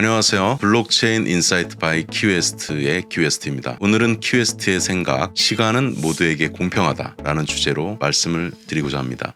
안녕하세요. 블록체인 인사이트 바이 큐에스트의 큐에스트입니다. 오늘은 큐에스트의 생각, 시간은 모두에게 공평하다라는 주제로 말씀을 드리고자 합니다.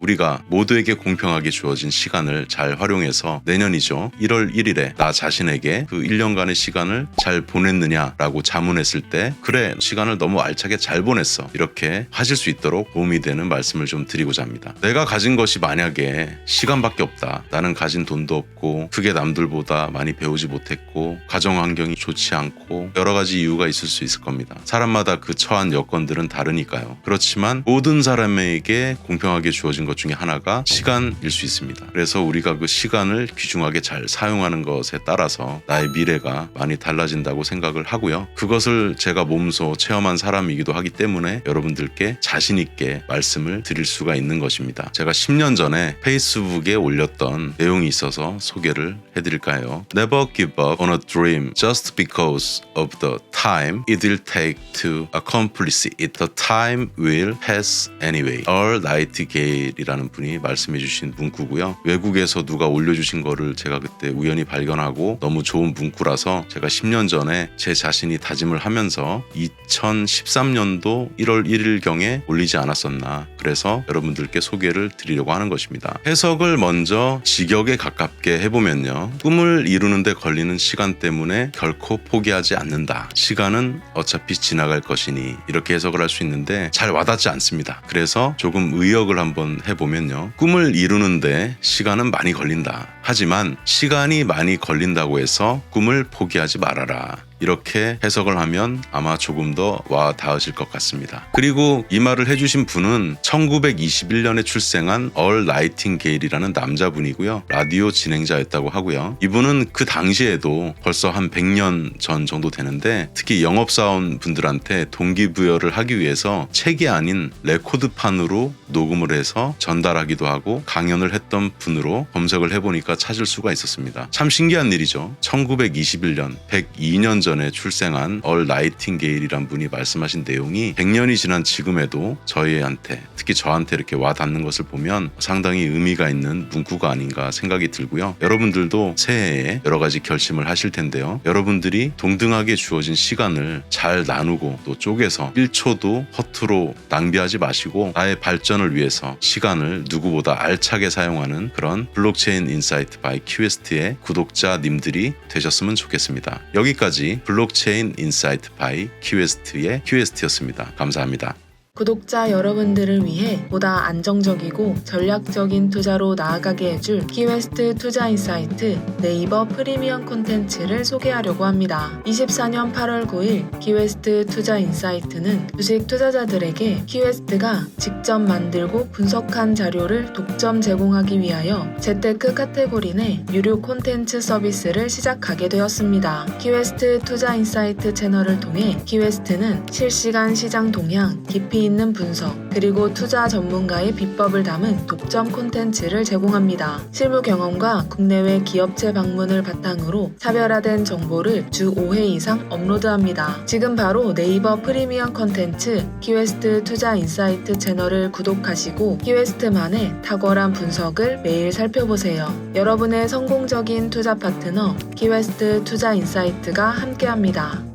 우리가 모두에게 공평하게 주어진 시간을 잘 활용해서 내년이죠. 1월 1일에 나 자신에게 그 1년간의 시간을 잘 보냈느냐라고 자문했을 때 그래 시간을 너무 알차게 잘 보냈어 이렇게 하실 수 있도록 도움이 되는 말씀을 좀 드리고자 합니다. 내가 가진 것이 만약에 시간밖에 없다. 나는 가진 돈도 없고 크게 남들보다 많이 배우지 못했고 가정 환경이 좋지 않고 여러 가지 이유가 있을 수 있을 겁니다. 사람마다 그 처한 여건들은 다르니까요. 그렇지만 모든 사람에게 공평하게 주어진 것 중에 하나가 시간일 수 있습니다. 그래서 우리가 그 시간을 귀중하게 잘 사용하는 것에 따라서 나의 미래가 많이 달라진다고 생각을 하고요. 그것을 제가 몸소 체험한 사람이기도 하기 때문에 여러분들께 자신 있게 말씀을 드릴 수가 있는 것입니다. 제가 10년 전에 페이스북에 올렸던 내용이 있어서 소개를 해드릴까요? Never give up on a dream just because of the time it will take to accomplish it. The time will pass anyway. Earl Nightingale 이라는 분이 말씀해 주신 문구고요. 외국에서 누가 올려주신 거를 제가 그때 우연히 발견하고 너무 좋은 문구라서 제가 10년 전에 제 자신이 다짐을 하면서 2013년도 1월 1일경에 올리지 않았었나. 그래서 여러분들께 소개를 드리려고 하는 것입니다. 해석을 먼저 직역에 가깝게 해보면요. 꿈을 이루는데 걸리는 시간 때문에 결코 포기하지 않는다. 시간은 어차피 지나갈 것이니 이렇게 해석을 할 수 있는데 잘 와닿지 않습니다. 그래서 조금 의역을 한번 해보면요. 꿈을 이루는데 시간은 많이 걸린다. 하지만 시간이 많이 걸린다고 해서 꿈을 포기하지 말아라. 이렇게 해석을 하면 아마 조금 더 와 닿으실 것 같습니다. 그리고 이 말을 해주신 분은 1921년에 출생한 얼 나이팅게일이라는 남자분이고요. 라디오 진행자였다고 하고요. 이분은 그 당시에도 벌써 한 100년 전 정도 되는데 특히 영업사원 분들한테 동기부여를 하기 위해서 책이 아닌 레코드판으로 녹음을 해서 전달하기도 하고 강연을 했던 분으로 검색을 해보니까 찾을 수가 있었습니다. 참 신기한 일이죠. 1921년 102년 전에 출생한 얼 나이팅게일이란 분이 말씀하신 내용이 100년이 지난 지금에도 저희한테 특히 저한테 이렇게 와 닿는 것을 보면 상당히 의미가 있는 문구가 아닌가 생각이 들고요. 여러분들도 새해에 여러 가지 결심을 하실 텐데요. 여러분들이 동등하게 주어진 시간을 잘 나누고 또 쪼개서 1초도 허투루 낭비하지 마시고 나의 발전을 위해서 시간을 누구보다 알차게 사용하는 그런 블록체인 인사이트 바이 큐에스트의 구독자님들이 되셨으면 좋겠습니다. 여기까지 블록체인 인사이트 바이 큐에스트의 큐에스트였습니다. 감사합니다. 구독자 여러분들을 위해 보다 안정적이고 전략적인 투자로 나아가게 해줄 키웨스트 투자 인사이트 네이버 프리미엄 콘텐츠를 소개하려고 합니다. 24년 8월 9일 키웨스트 투자 인사이트는 주식 투자자들에게 키웨스트가 직접 만들고 분석한 자료를 독점 제공하기 위하여 재테크 카테고리 내 유료 콘텐츠 서비스를 시작하게 되었습니다. 키웨스트 투자 인사이트 채널을 통해 키웨스트는 실시간 시장 동향, 깊이 있는 분석, 그리고 투자 전문가의 비법을 담은 독점 콘텐츠를 제공합니다. 실무 경험과 국내외 기업체 방문을 바탕으로 차별화된 정보를 주 5회 이상 업로드합니다. 지금 바로 네이버 프리미엄 콘텐츠 키웨스트 투자 인사이트 채널을 구독하시고 키웨스트만의 탁월한 분석을 매일 살펴보세요. 여러분의 성공적인 투자 파트너 키웨스트 투자 인사이트가 함께합니다.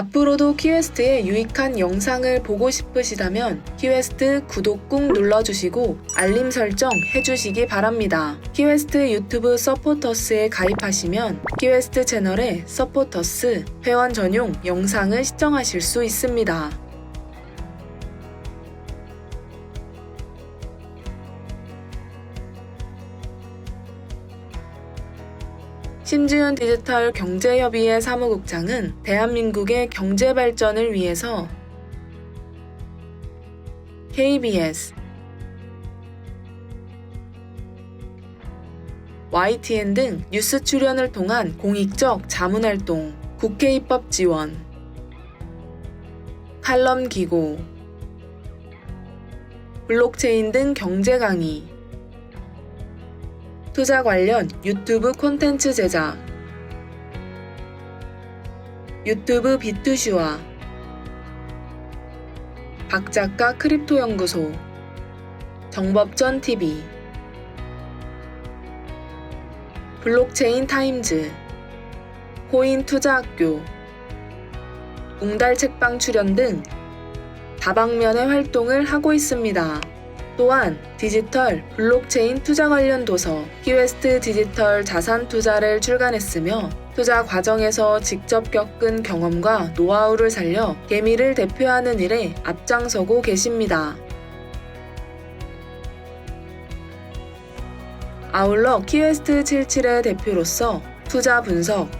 앞으로도 키웨스트의 유익한 영상을 보고 싶으시다면 키웨스트 구독 꾹 눌러주시고 알림 설정 해주시기 바랍니다. 키웨스트 유튜브 서포터스에 가입하시면 키웨스트 채널의 서포터스 회원 전용 영상을 시청하실 수 있습니다. 심지은 디지털 경제협의회 사무국장은 대한민국의 경제 발전을 위해서 KBS, YTN 등 뉴스 출연을 통한 공익적 자문활동, 국회 입법 지원, 칼럼 기고, 블록체인 등 경제 강의, 투자 관련 유튜브 콘텐츠 제작, 유튜브 비투슈와 박작가 크립토 연구소, 정법전 TV, 블록체인 타임즈, 코인 투자학교, 웅달 책방 출연 등 다방면의 활동을 하고 있습니다. 또한 디지털 블록체인 투자 관련 도서 키웨스트 디지털 자산 투자를 출간했으며 투자 과정에서 직접 겪은 경험과 노하우를 살려 개미를 대표하는 일에 앞장서고 계십니다. 아울러 키웨스트 77의 대표로서 투자 분석,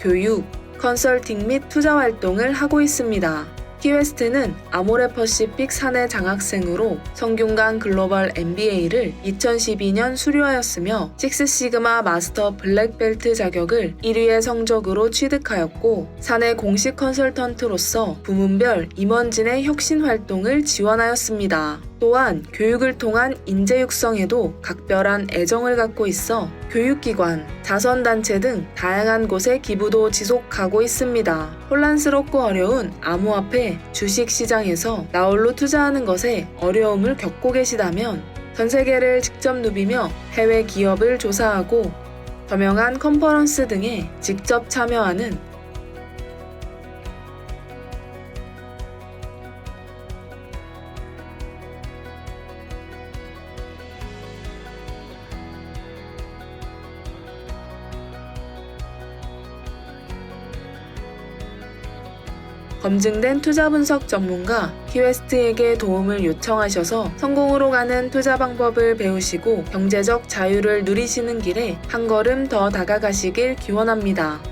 교육, 컨설팅 및 투자 활동을 하고 있습니다. 키웨스트는 아모레퍼시픽 사내 장학생으로 성균관 글로벌 MBA를 2012년 수료하였으며 6시그마 마스터 블랙벨트 자격을 1위의 성적으로 취득하였고 사내 공식 컨설턴트로서 부문별 임원진의 혁신 활동을 지원하였습니다. 또한 교육을 통한 인재 육성에도 각별한 애정을 갖고 있어 교육기관, 자선단체 등 다양한 곳에 기부도 지속하고 있습니다. 혼란스럽고 어려운 암호화폐 주식시장에서 나홀로 투자하는 것에 어려움을 겪고 계시다면 전 세계를 직접 누비며 해외 기업을 조사하고 저명한 컨퍼런스 등에 직접 참여하는 검증된 투자 분석 전문가 키웨스트에게 도움을 요청하셔서 성공으로 가는 투자 방법을 배우시고 경제적 자유를 누리시는 길에 한 걸음 더 다가가시길 기원합니다.